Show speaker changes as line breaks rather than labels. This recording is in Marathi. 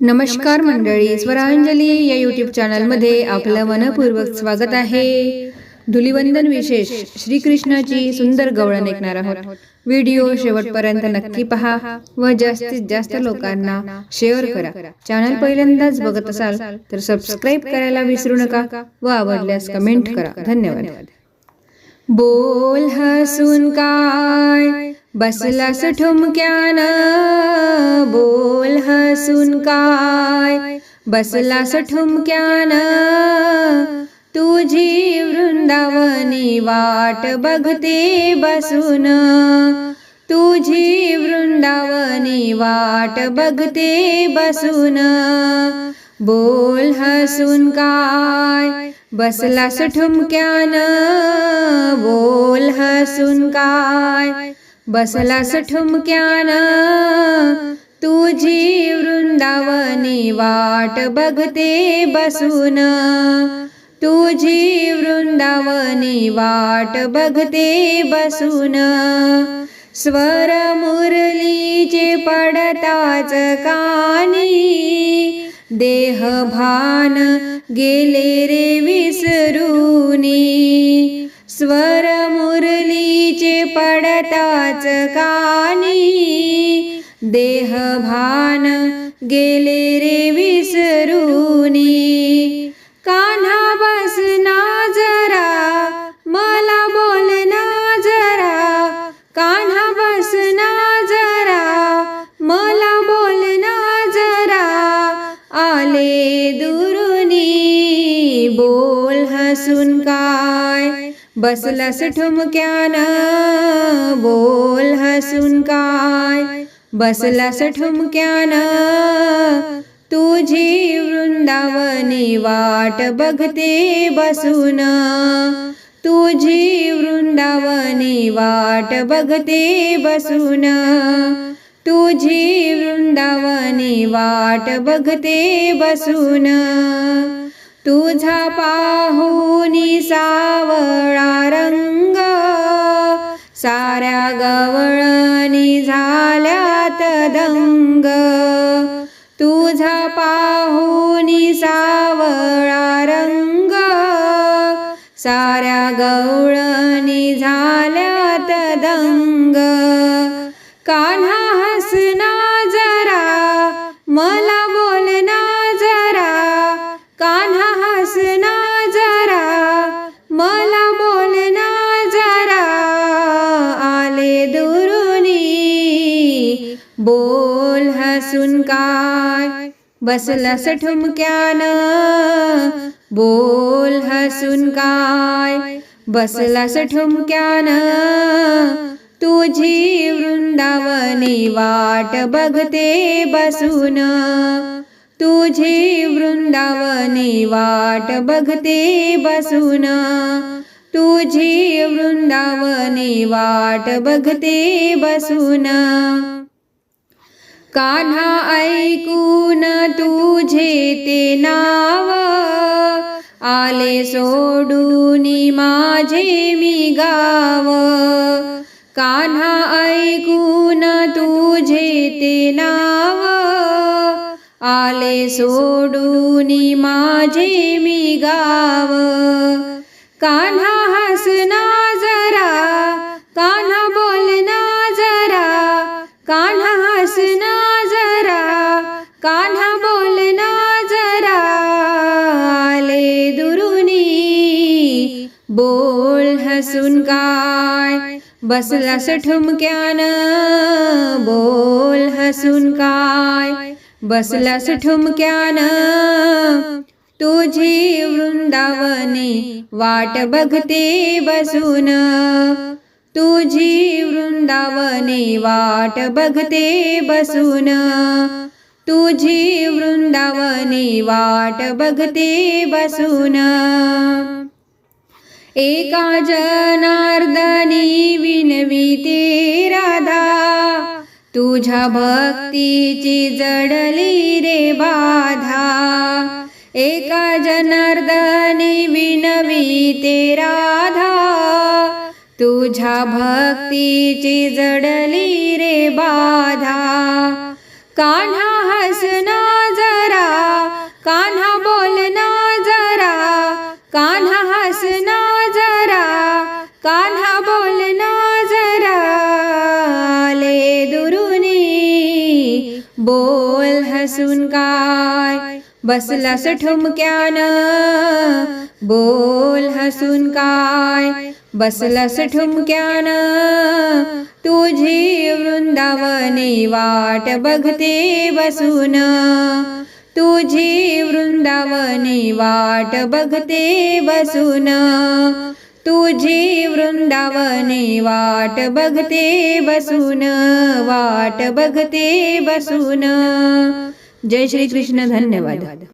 नमस्कार मंडळी स्वरांजली या यूट्यूब चॅनलमध्ये आपलं मनपूर्वक स्वागत आहे. धुलिवंदन विशेष श्रीकृष्णाची सुंदर गवळण ऐकणार आहोत. व्हिडिओ शेवटपर्यंत नक्की पहा व जास्तीत जास्त लोकांना शेअर करा. चॅनल पहिल्यांदाच बघत असाल तर सबस्क्राईब करायला विसरू नका व आवडल्यास कमेंट करा. धन्यवाद. बोल हसून काय? बसलास ठुमक्यान? बोल हसून काय? बसलास ठुमक्यान? तुझी वृंदावनी वाट बघते बसून. तुझी वृंदावनी वाट बघते बसून. बोल हसून काय? बसलास ठुमक्यान. बोल हसून काय? बसलास ठुमक्यान. तुझी वृंदावनी वाट बघते बसून. तुझी वृंदावनी वाट बघते बसून. स्वर मुरलीचे पडताच कानी देह भान गेले रे विसरूनी. स्वर मुरलीचे पडताच कानी देह भान गेले रे विसरू बसलास ठुमक्यान बोल हसून काय? बसलास ठुमक्यान तुझी वृंदावनी वाट बघते बसून. तुझी वृंदावनी वाट बघते बसून. तुझी वृंदावनी वाट बघते बसून. तुझा पाहुनी सावळा रंग साऱ्या गवळणी झाल्यात दंग. तुझा पाहुनी सावळा रंग साऱ्या गवळणी झाल्यात दंग. असून काय? बसलास ठुमक्यान. बोल हसून काय? बसलास ठुमक्यान. तुझी वृंदावनी वाट बघते बसून. तुझी वृंदावनी वाट बघते बसून. तुझी वृंदावनी वाट बघते बसून. कान्हा ऐकून तुझे ते नाव. आले सोडून माझे मी गाव. कान्हा ऐकून तुझे ते नाव. आले सोडून माझे मी गाव. कान्हा हसना बोल हसून काय बसलास ठुमक्यान बोल हसून काय? बसलास ठुमक्यान तुझी वृंदावनी वाट बघते बसून. तुझी वृंदावनी वाट बघते बसून. तुझी वृंदावनी वाट बघते बसून. एका जनार्दनी विनविते राधा तुझ्या भक्तीची जडली रे बाधा. एका जनार्दनी विनविते राधा तुझ्या भक्तीची जडली रे बाधा. कान्हा हसना जरा कान्हा हसून काय? बसलास ठुमक्यान. बोल हसून काय? बसलास ठुमक्यान. तुझी वृंदावनी वाट बघते बसून. तुझी वृंदावनी वाट बघते बसून. तुझी वृंदावनी वाट बघते बसून. वाट बघते बसून. जय श्री कृष्ण धन्यवाद.